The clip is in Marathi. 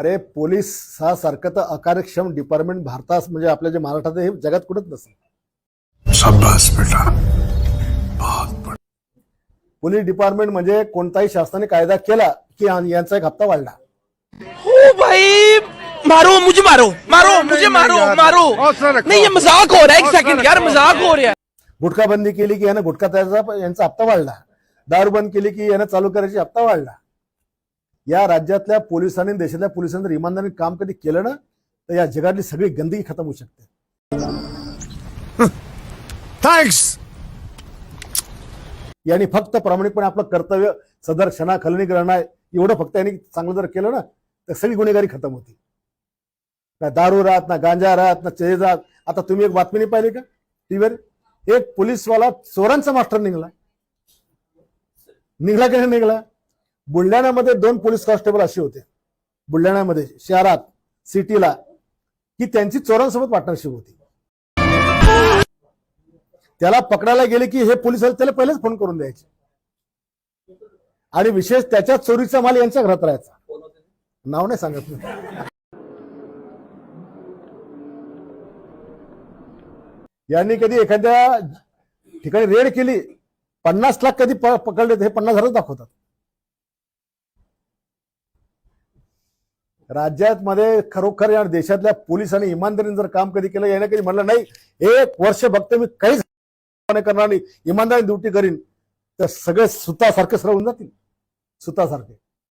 अरे पोलीस हा सारखं तर अकार्यक्षम डिपार्टमेंट भारतात म्हणजे आपल्या जे महाराष्ट्रात हे जगात कुठंच नसेल. शाबाश बेटा. बहुत बढ़िया पोलीस डिपार्टमेंट म्हणजे कोणताही शासनाने कायदा केला की यांचा एक हप्ता वाढला. ओ भाई मारो मुझे मारो मारो मुझे मारो मारो। नहीं ये मजाक हो रहा है एक सेकंड यार मजाक हो रहा है। गुटखा बंदी केली की यानं गुटखा त्याचा यांचा हप्ता वाढला. दारू बंद केली की यानं चालू करायची हप्ता वाढला. या राज्यातल्या पोलिसांनी देशातल्या पोलिसांनी जर इमानदारीने काम कधी केलं ना तर या जगातली सगळी गंदगी खतम होऊ शकते. थैंक्स यांनी फक्त प्रामाणिकपणे आपलं कर्तव्य सदर क्षणा खलनी आहे. एवढं फक्त यांनी चांगलं जर केलं ना तर सगळी गुन्हेगारी खतम होती ना दारू राहत ना गांजा राहत ना चेज राहत. आता तुम्ही एक बातमी नाही पाहिली का? टीव्हीवर एक पोलीसवाला चोरांचा मास्टर निघाला. निघला की नाही निघाला? बुलढाण्यामध्ये दोन पोलीस कॉन्स्टेबल असे होते. बुलढाण्यामध्ये शहरात सिटीला की त्यांची चोरांसोबत पार्टनरशिप होती. त्याला पकडायला गेले की हे पोलीस आले, त्याला पहिलेच फोन करून द्यायचे. आणि विशेष त्याच्या चोरीचा माल यांच्या घरात राहायचा. नाव नाही सांगत मी. यांनी कधी एखाद्या ठिकाणी रेड केली पन्नास लाख कधी प- पकडले हे पन्नास हजार दाखवतात. राज्यात मध्ये खरोखर या देशातल्या पोलिसांनी इमानदारीने जर काम कधी केलं याने कधी म्हणलं नाही एक वर्ष बघतो मी काहीच नाही करणार नाही इमानदारी ड्युटी करीन तर सगळे सुतासारखे सरळ जातील. सुतासारखे.